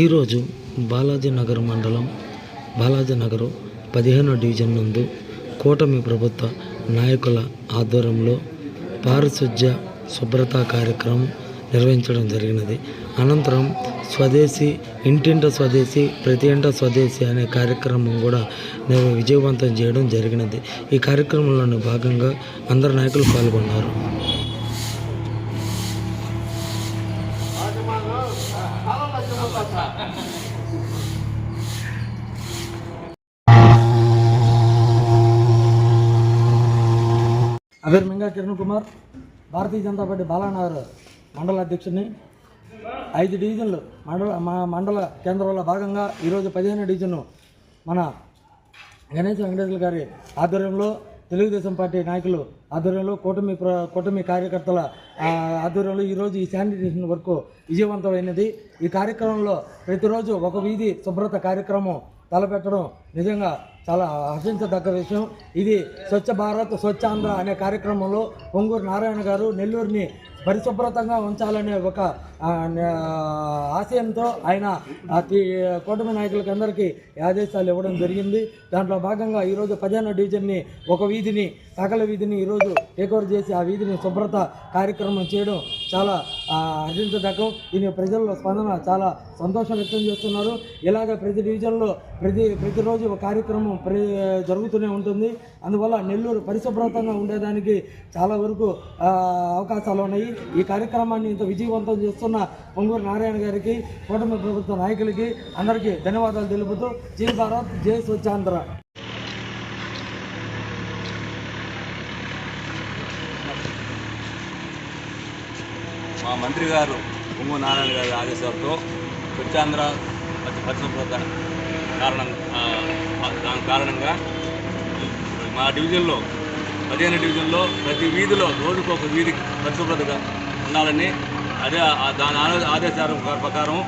ఈరోజు బాలాజీ నగర్ మండలం బాలాజీ నగరు పదిహేనో డివిజన్ నందు కూటమి ప్రభుత్వ నాయకుల ఆధ్వర్యంలో పారిశుధ్య శుభ్రత కార్యక్రమం నిర్వహించడం జరిగినది. అనంతరం స్వదేశీ ఇంటింట స్వదేశీ ప్రతి ఇంట స్వదేశీ అనే కార్యక్రమం కూడా నేను విజయవంతం చేయడం జరిగినది. ఈ కార్యక్రమంలోని భాగంగా అందరు నాయకులు పాల్గొన్నారు. అవేర్ మింగా కిరణ్ కుమార్ భారతీయ జనతా పార్టీ బాలానగర్ మండల అధ్యక్షుడిని. ఐదు డివిజన్లు మండల మా మండల కేంద్రంలో భాగంగా ఈరోజు పదిహేను డివిజన్ మన గణేష్ వెంకటేశ్వర గారి ఆధ్వర్యంలో తెలుగుదేశం పార్టీ నాయకులు ఆధ్వర్యంలో కూటమి కూటమి కార్యకర్తల ఆధ్వర్యంలో ఈరోజు ఈ శానిటేషన్ వర్క్ విజయవంతమైనది. ఈ కార్యక్రమంలో ప్రతిరోజు ఒక వీధి శుభ్రత కార్యక్రమం తలపెట్టడం నిజంగా చాలా హర్షించదగ్గ విషయం. ఇది స్వచ్ఛ భారత్ స్వచ్ఛాంధ్ర అనే కార్యక్రమంలో పొంగూరు నారాయణ గారు నెల్లూరుని పరిశుభ్రతంగా ఉంచాలనే ఒక ఆశయంతో ఆయన కూటమి నాయకులకి అందరికీ ఆదేశాలు ఇవ్వడం జరిగింది. దాంట్లో భాగంగా ఈరోజు పదిహేను డివిజన్ని ఒక వీధిని సకల వీధిని ఈరోజు టేకోవర్ చేసి ఆ వీధిని శుభ్రత కార్యక్రమం చేయడం చాలా అర్జించదగ్గం దీని ప్రజల్లో స్పందన చాలా సంతోషం వ్యక్తం చేస్తున్నారు. ఇలాగ ప్రతి డివిజన్లో ప్రతి ప్రతిరోజు ఒక కార్యక్రమం ప్ర జరుగుతూనే ఉంటుంది. అందువల్ల నెల్లూరు పరిశుభ్రతంగా ఉండేదానికి చాలా వరకు అవకాశాలు ఉన్నాయి. ఈ కార్యక్రమాన్ని ఇంత విజయవంతం చేస్తున్న పొంగూరు నారాయణ గారికి కూటమి ప్రభుత్వ నాయకులకి అందరికీ ధన్యవాదాలు తెలుపుతూ జై భారత్ జై స్వచ్ఛాంధ్ర. మా మంత్రి గారు పొంగు నారాయణ గారి ఆదేశాలతో స్వచ్ఛాంధ్ర పరిశుభ్రత కారణం దాని కారణంగా మా డివిజన్లో పదిహేను డివిజన్లో ప్రతి వీధిలో రోజుకు ఒక వీధి పరిశుభ్రతగా ఉండాలని అదే దాని ఆదేశాల ప్రకారం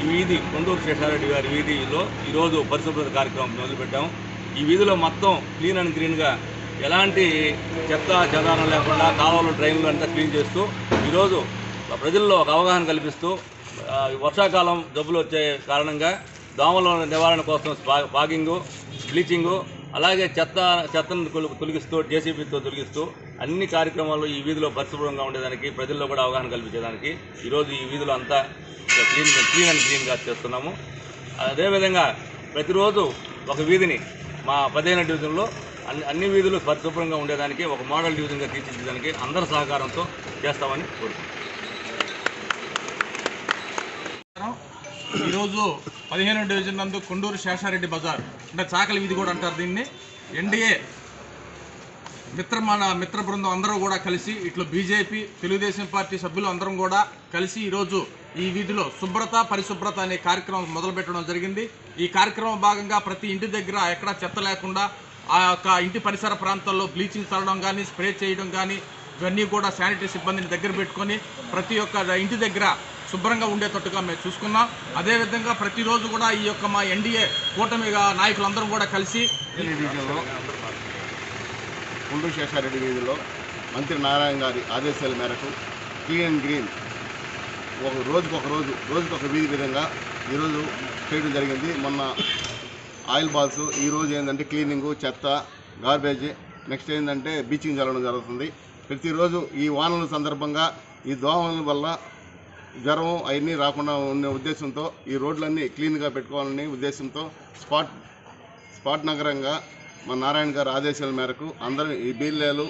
ఈ వీధి కొండూరు శేషారెడ్డి గారి వీధిలో ఈరోజు పరిశుభ్రత కార్యక్రమం మొదలుపెట్టాము. ఈ వీధిలో మొత్తం క్లీన్ అండ్ గ్రీన్గా ఎలాంటి చెత్త చెదారం లేకుండా కాలువలు డ్రైన్లు అంతా క్లీన్ చేస్తూ ఈరోజు ప్రజల్లో ఒక అవగాహన కల్పిస్తూ వర్షాకాలం జబ్బులు వచ్చే కారణంగా దోమల నివారణ కోసం బాగింగు బ్లీచింగు అలాగే చెత్త చెత్తను తొలి- తొలగిస్తూ జేసీబీతో తొలగిస్తూ అన్ని కార్యక్రమాలు ఈ వీధిలో పరిశుభ్రంగా ఉండేదానికి ప్రజల్లో కూడా అవగాహన కల్పించేదానికి ఈరోజు ఈ వీధిలో అంతా క్లీన్ క్లీన్ అండ్ క్లీన్గా చేస్తున్నాము. అదేవిధంగా ప్రతిరోజు ఒక వీధిని మా పదిహేను డివిజన్లో అన్ని అన్ని వీధులు పరిశుభ్రంగా ఉండేదానికి ఒక మోడల్ డివిజన్గా తీర్చిదిద్దడానికి అందరి సహకారంతో చేస్తామని కోరుకుంటున్నాను ఈరోజు పదిహేను డివిజన్ నందు కొండూరు శేషారెడ్డి బజార్. అంటే చాకలి వీధి కూడా అంటారు దీన్ని. ఎన్డీఏ మిత్ర మన మిత్ర బృందం అందరూ కూడా కలిసి ఇట్లా బీజేపీ తెలుగుదేశం పార్టీ సభ్యులు అందరం కూడా కలిసి ఈరోజు ఈ వీధిలో శుభ్రత పరిశుభ్రత అనే కార్యక్రమం మొదలుపెట్టడం జరిగింది. ఈ కార్యక్రమం భాగంగా ప్రతి ఇంటి దగ్గర ఎక్కడా చెత్త లేకుండా ఆ యొక్క ఇంటి పరిసర ప్రాంతాల్లో బ్లీచింగ్ చల్లడం కానీ స్ప్రే చేయడం కానీ ఇవన్నీ కూడా శానిటరీ సిబ్బందిని దగ్గర పెట్టుకొని ప్రతి ఒక్క ఇంటి దగ్గర శుభ్రంగా ఉండేటట్టుగా మేము చూసుకున్నాం. అదేవిధంగా ప్రతిరోజు కూడా ఈ యొక్క మా ఎన్డీఏ కూటమిగా నాయకులందరం కూడా కలిసి ఈ శేషారెడ్డి వీధిలో మంత్రి నారాయణ గారి ఆదేశాల మేరకు క్లీన్ అండ్ గ్రీన్ ఒక రోజుకు ఒక రోజు రోజుకు ఒక వీధి విధంగా ఈరోజు చేయడం జరిగింది. మొన్న ఆయిల్ బాల్స్ ఈ రోజు ఏంటంటే క్లీనింగు చెత్త గార్బేజ్ నెక్స్ట్ ఏంటంటే బీచింగ్ చల్లడం జరుగుతుంది. ప్రతిరోజు ఈ వానల సందర్భంగా ఈ దోమల వల్ల జ్వరం అవన్నీ రాకుండా ఉండే ఉద్దేశంతో ఈ రోడ్లన్నీ క్లీన్గా పెట్టుకోవాలనే ఉద్దేశంతో స్పాట్ స్పాట్ నగరంగా మా నారాయణ గారి ఆదేశాల మేరకు అందరూ ఈ బీఎల్ఏలు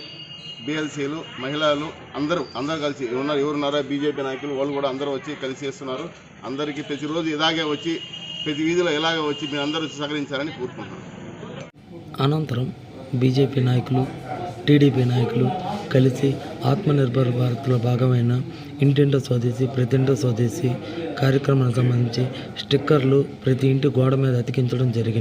బీఎల్సీలు మహిళలు అందరూ అందరూ కలిసి ఉన్నారు ఎవరున్నారో బీజేపీ నాయకులు వాళ్ళు కూడా అందరూ వచ్చి కలిసి చేస్తున్నారు. అందరికీ ప్రతిరోజు ఇలాగే వచ్చి ప్రతి వీధిలో ఇలాగే వచ్చి మీరు అందరూ సహకరించాలని కోరుకుంటున్నాను. అనంతరం బీజేపీ నాయకులు టీడీపీ నాయకులు కలిసి ఆత్మనిర్భర్ భారత్లో భాగమైన ఇంటింట స్వదేశీ ప్రతి ఇంట స్వదేశీ కార్యక్రమానికి సంబంధించి స్టిక్కర్లు ప్రతి ఇంటి గోడ మీద అతికించడం జరిగింది.